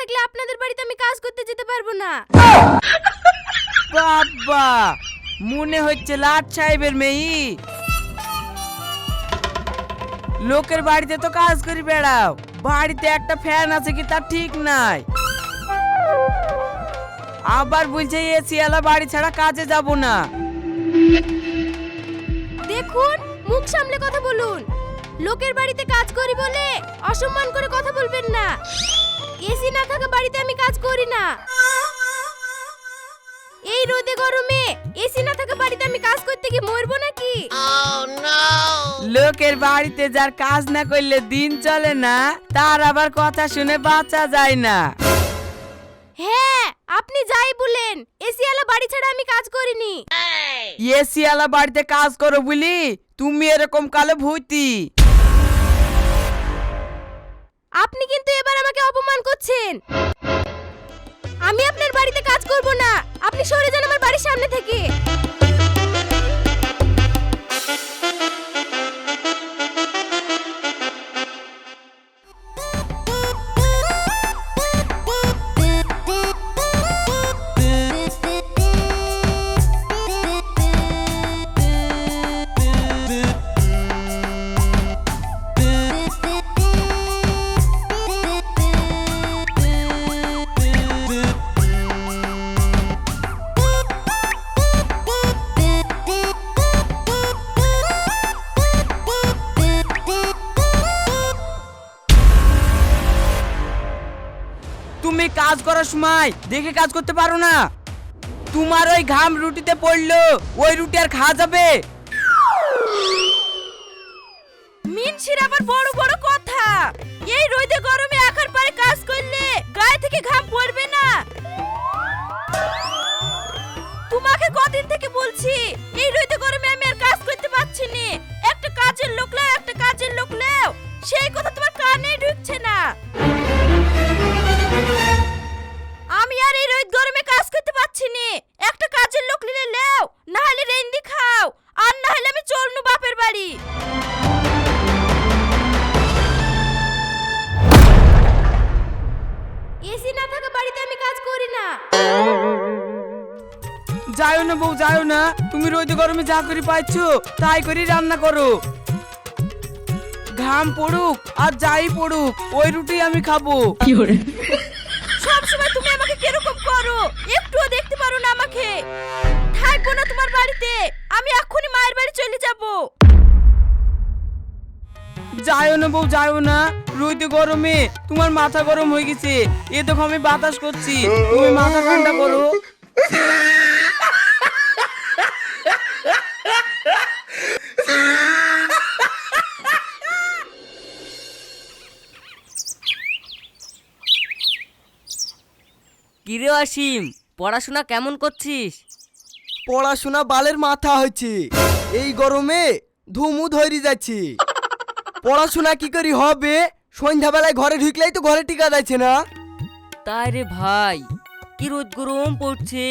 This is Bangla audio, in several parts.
থাকলে আপনাদের বাড়িতে আমি কাজ করতে যেতে পারব না। বাবা মনে হচ্ছে লাট সাহেবের মেয়ে। লোকের বাড়িতে তো কাজ করি বেড়াও। বাড়িতে একটা ফ্যান আছে কি তার ঠিক নাই। আবার বলছে এসি আলা বাড়ি ছাড়া কাজে যাব না। দেখুন মুখ সামলে কথা বলুন। লোকের বাড়িতে কাজ করি বলে অসম্মান করে কথা বলবেন না। এসি না থাকা বাড়িতে আমি কাজ করি না। এই রোদে গরমে এসি না থাকা বাড়িতে আমি কাজ করতে গিয়ে মরবো নাকি? লোকের বাড়িতে যার কাজ না করলে দিন চলে না তার আবার কথা শুনে বাঁচা যায় না। হ্যাঁ আপনি যাই বলেন এসি আলা বাড়ি ছাড়া আমি কাজ করিনি। এসি আলা বাড়িতে কাজ করো বলি তুমি এরকম কালে ভূতি। আপনি কিন্তু এবার আমাকে অপমান করছেন। আমি আপনার বাড়িতে কাজ করব না। আপনি সরে যান আমার বাড়ির সামনে থেকে। সময় দেখে কাজ করতে পারো না। তোমার ওই ঘাম রুটিতে পড়ল, ওই রুটি আর খাওয়া যাবে। মিনসির আবার বড় বড় কথা। এই রোদে গরমে আখার পারে কাজ করলে গায়ে থেকে ঘাম পড়বে না। তোমাকে কদিন থেকে বলছি, এই রোদে গরমে আমি আর কাজ করতে পারছি না। একটা কাজের লোক লাও একটা কাজের লোক লাও সেই কথা তোমার কানে ঢুকছে না। এসি না থাকা বাড়িতে আমি কাজ করি না। যাও না বউ যাও না। তুমি রোদে গরমে যা করে পাইছো তাই করে রান্না করো। ঘাম পড়ুক আর যাই পড়ুক ওই রুটি আমি খাব। সব সময় তুমি আমাকে কীরকম করো? একটুও দেখতে পারো না আমাকে। থাকব না তোমার বাড়িতে। আমি এক্ষুনি মায়ের বাড়ি চলে যাব। যাও না বউ যাও না। রোদে গরমে তোমার মাথা গরম হয়ে গেছে। এ দেখো আমি বাতাস করছি। তুমি মাথা ঠান্ডা করো। কিরে অসীম পড়াশোনা কেমন করছিস? পড়াশোনা বালের মাথা হয়েছে। এই গরমে ধুমু ধরি যাচ্ছে। পড়াশোনা কি করি হবে? সন্ধ্যাবেলায় ঘরে ঢুকলেই তো ঘরে টিকা যাচ্ছে না। তাই রে ভাই কি রোদ গরম পড়ছে?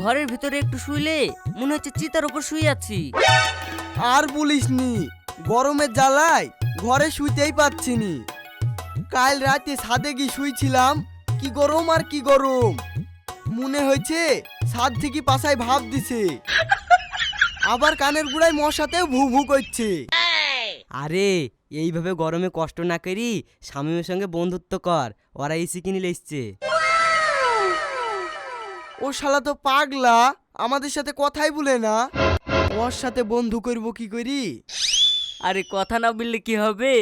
ঘরের ভিতরে একটু শুইলে মনে হচ্ছে চিতার উপর শুয়ে আছি। আর বলিসনি গরমের জ্বালায় ঘরে শুইতেই পাচ্ছি নি। কাল রাতে ছাদে গিয়ে শুইছিলাম কি গরম আর কি গরম। মনে হয়েছে ছাদ থেকে পাশায় ভাব দিছে। আবার কানের গুড়ায় মশাতেও ভু ভু করছে। আরে এইভাবে গরমে কষ্ট না করি স্বামীর সঙ্গে বন্ধুত্ব কর ওরা এসি কিনে এসছে। ও শালা তো পাগলা আমাদের সাথে কথাই বলে না। ওর সাথে বন্ধু করব কি করি? আরে কথা না বললে কি হবে?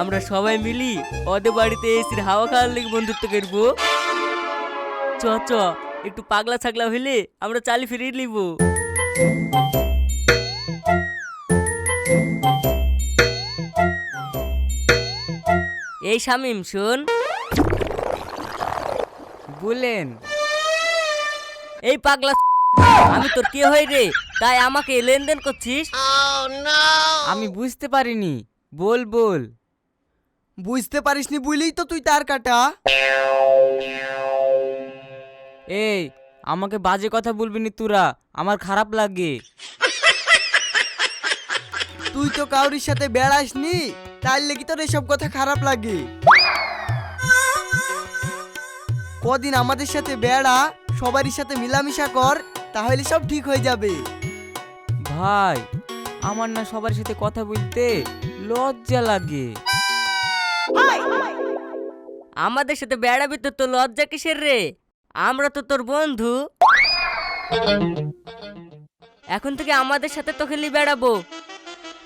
আমরা সবাই মিলি ওদের বাড়িতে এসির হাওয়া খাওয়ার লেগে বন্ধুত্ব করব। চ চ একটু পাগলা ছাগলা হইলে আমরা চালি ফিরিয়ে নিব। এই শামিম শোন। বলেন। এই পাগলা আমি তোর কে হই রে? তাই আমাকে লেনদেন করছিস? আমি বুঝতে পারিনি। বল বল। বুঝতে পারিসনি বুঝলেই তো তুই তার কাটা। এই আমাকে বাজে কথা বলবি নি তোরা। আমার খারাপ লাগে। তুই তো কাউরির সাথে বেড়াসনি তার লেগে তোর এসব কথা খারাপ লাগে। কদিন আমাদের সাথে বেড়া সবারই সাথে মিলামিশা কর তাহলে সব ঠিক হয়ে যাবে। ভাই আমার না সবার সাথে কথা বলতে লজ্জা লাগে। আমাদের সাথে বেড়াবি তো তোর লজ্জা কিসের রে? আমরা তো তোর বন্ধু। এখন থেকে আমাদের সাথে তো খেলি বেড়াবো।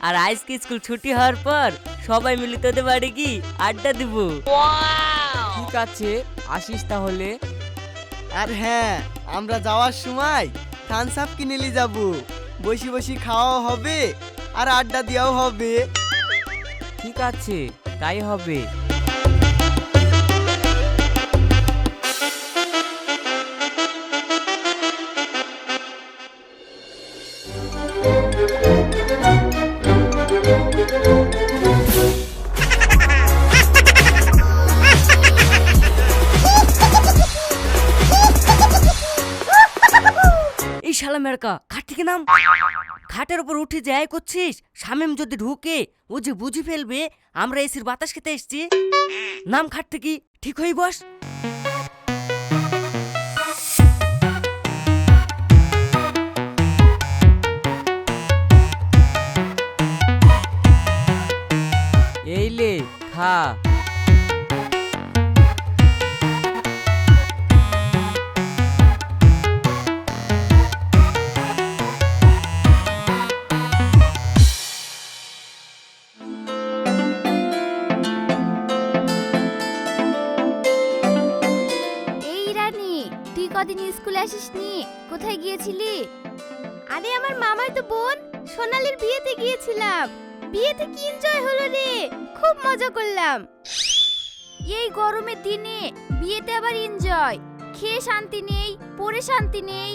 আর আজকে স্কুল ছুটি হওয়ার পর সবাই মিলে তোদের বাড়ি কি আড্ডা দিব। ঠিক আছে আসিস তাহলে। আর হ্যাঁ আমরা যাওয়ার সময় থামস আপ কিনে নিয়ে যাব। বসি বসি খাওয়াও হবে আর আড্ডা দেওয়াও হবে। ঠিক আছে তাই হবে। এই শালা মেরকা খাট থেকে নাম। খাটের উপর উঠে যাই করছিস, শামিম যদি ঢুকে, ও যে বুঝে ফেলবে, আমরা এসির বাতাস খেতে এসছি। নাম খাট থেকে ঠিক হয়ে বস। লে এই রানী, তুই কদিন স্কুলে কোথায় গিয়েছিলি? আরে আমার মামাই তো বোন সোনালির বিয়েতে গিয়েছিলাম। বিয়েতে কি এনজয় হলো রে? খুব মজা করলাম। এই গরমের দিনে বিয়েতে আবার এনজয় খেয়ে শান্তি নেই পরে শান্তি নেই।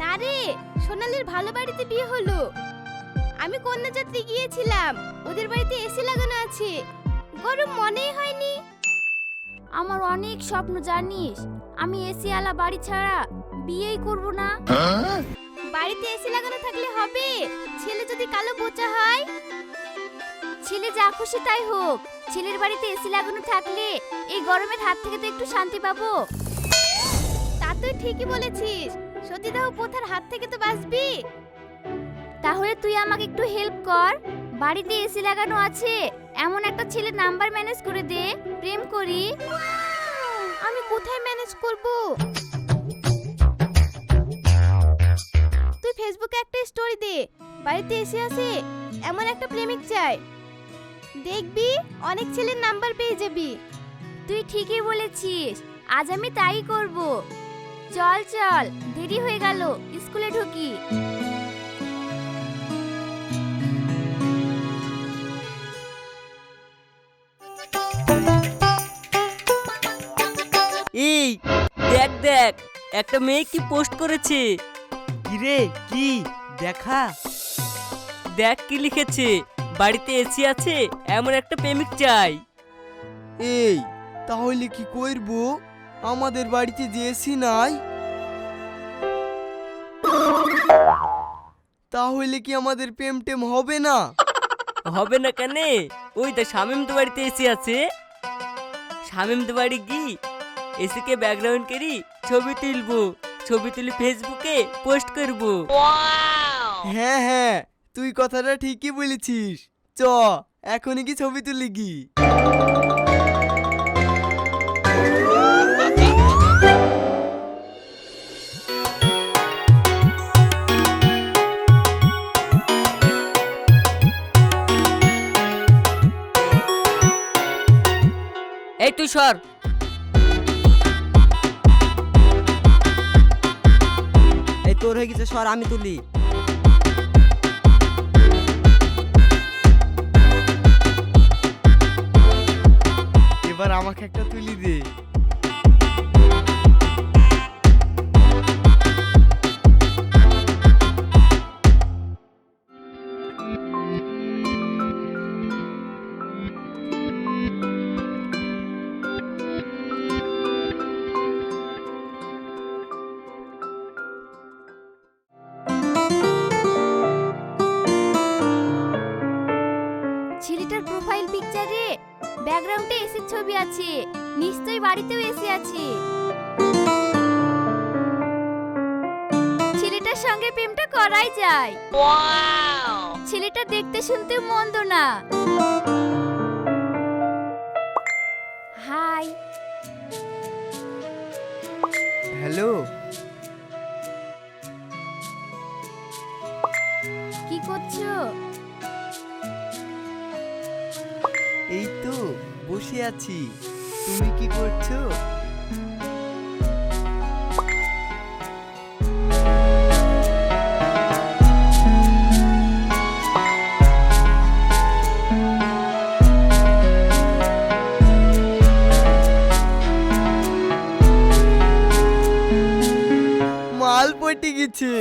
না রে সোনালির ভালো বাড়িতে বিয়ে হলো। আমি কন্যাযাত্রী গিয়েছিলাম ওদের বাড়িতে এসি লাগানো আছে। গরম মনেই হয়নি। আমার অনেক স্বপ্ন জানিস? আমি এসি আলা বাড়ি ছাড়া বিয়েই করব না। বাড়িতে এসি লাগানো থাকলে হবে। ছেলে যদি কালো বোচা হয় ছেলে যা খুশি তাই হোক। ছেলের বাড়িতে এসি লাগানো থাকলে এই গরমের হাত থেকে তো একটু শান্তি পাবো। তা তুই ঠিকই বলেছিস। সতীদাহ পোথার হাত থেকে তো বাঁচবি। তাহলে তুই আমাকে একটু হেল্প কর। বাড়িতে এসি লাগানো আছে। এমন একটা ছেলে নাম্বার ম্যানেজ করে দে। প্রেম করি। আমি কোথায় ম্যানেজ করব? তুই ফেসবুকে একটা স্টোরি দে। বাড়িতে এসে আছে এমন একটা প্রেমিক চাই দেখবি অনেক ছেলের নাম্বার পেয়ে যাবি। তুই ঠিকই বলেছিস আজ আমি তাই করব। চল চল দেরি হয়ে গেল স্কুলে ঢুকি। এই দেখ দেখ একটা মেয়ে কি পোস্ট করেছে? কিরে কি? দেখা। দেখ কি লিখেছে। বাড়িতে এসি আছে এমন একটা প্রেমিক চাই। এই তাহলে কি করব? আমাদের বাড়িতে যে এসি নাই। তাহলে কি আমাদের প্রেম টেম হবে না? হবে না কেন? ওই তো শামিম তো বাড়িতে এসি আছে। শামিম তো বাড়ি গি এসিকে ব্যাকগ্রাউন্ড করি ছবি তুলবো। ছবি তুলে ফেসবুকে পোস্ট করব। হ্যাঁ হ্যাঁ তুই কথাটা ঠিকই বলেছিস। চ এখনই কি ছবি তুলি কি এই তুই সর। এই তোর হয়ে গেছে সর আমি তুলি। এবার আমাকে একটা তুলি দে। ছেলেটার প্রেমটা করাই যায়। ছেলেটা দেখতে শুনতে মন্দ না। হাই। হ্যালো। কি করছ? এই তো বসে আছি। তুমি কি করছ? পটে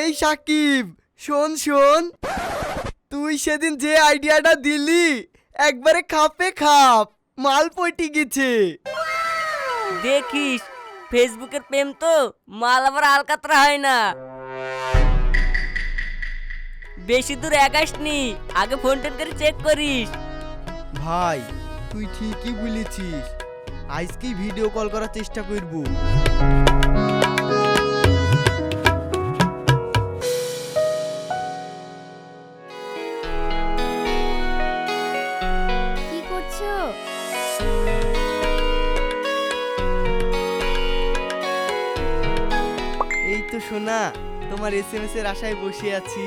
এই সাকিব শোন শোন। তুই সেদিন যে আইডিয়াটা দিলি একবারে খাপে খাপ মাল পটি গেছে। দেখিস ফেসবুকের প্রেম তো মাল আবার আলকাতরা হয় না। বেশি দূর একাসনি আগে ফোন টোন করে চেক করিস। ভাই তুই ঠিকই বলেছিস। আজকেই ভিডিও কল করার চেষ্টা করব। কি করছ? এই তো শোনা তোমার এস এম এস এর আশায় বসে আছি।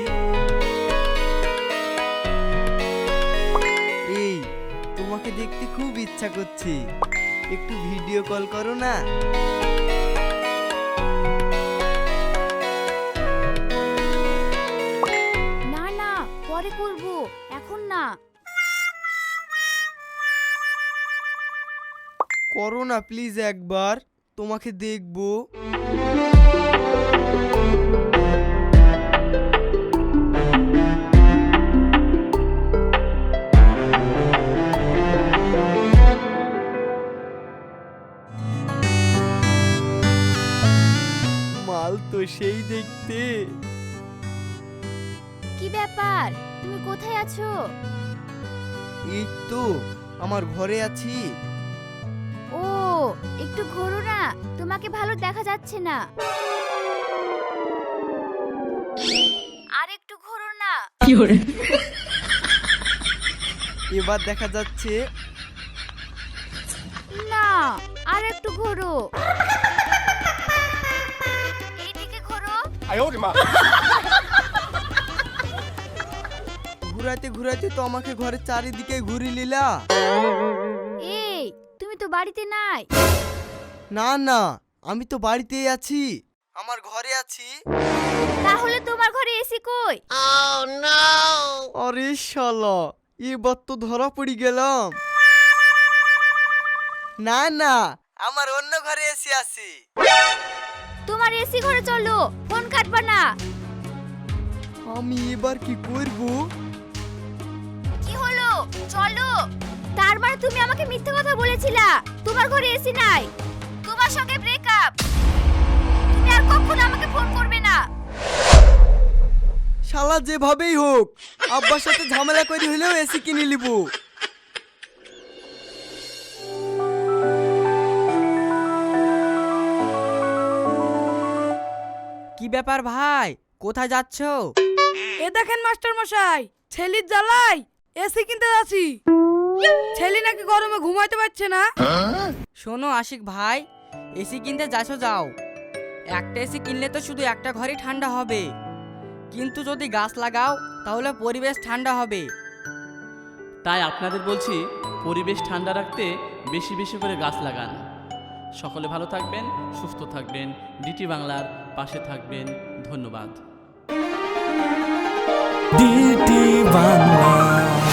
দেখতে খুব ইচ্ছা করছে। একটু ভিডিও কল করো না। না না পরে করব। এখন না। করো না প্লিজ একবার। তোমাকে দেখব। সেই দেখতে। কি ব্যাপার? তুমি কোথায় আছো? এই তো আমার ঘরে আছি। ও একটু ঘোরো না তোমাকে ভালো দেখা যাচ্ছে না। আর একটু ঘোরো না। এবার দেখা যাচ্ছে। না আর একটু ঘোরো। ঘোরো ঘুরাতে ঘুরাতে তো আমাকে ঘরের চারিদিকে ঘুরি লিলা এই তুমি তো বাড়িতে নাই। না না আমি তো বাড়িতেই আছি। আমার ঘরে আছি। তাহলে তোমার ঘরে এসি কই? আরে শালা এবার তো ধরা পড়ি গেলাম। না না আমার অন্য ঘরে এসে আছি। তোমার এসি ঘরে চলো ফোন কাটবা না। আমি এবার কি করব? কি হলো? চলো। তার মানে তুমি আমাকে মিথ্যে কথা বলেছিলা তোমার ঘরে এসি নাই। তোমার সঙ্গে ব্রেকআপ তুমি আর কখনো আমাকে ফোন করবে না। শালা যেভাবেই হোক আব্বার সাথে ঝামেলা করি হলেও এসি কিনে নিব। ব্যাপার ভাই? কোথায় যাচ্ছো? এ দেখেন মাস্টার মশাই ছেলির জ্বালাই এসি কিনতে যাচ্ছি। ছেলি নাকি গরমে ঘুমাইতে পারছে না। শোনো আশিক ভাই এসি কিনতে যাচ্ছো যাও। একটা এসি কিনলে তো শুধু একটা ঘরই ঠান্ডা হবে। কিন্তু যদি গাছ লাগাও তাহলে পরিবেশ ঠান্ডা হবে। তাই আপনাদের বলছি পরিবেশ ঠান্ডা রাখতে বেশি বেশি করে গাছ লাগান। সকলে ভালো থাকবেন সুস্থ থাকবেন। ডিটি বাংলার পাশে থাকবেন ধন্যবাদ। ডিটি বাংলা।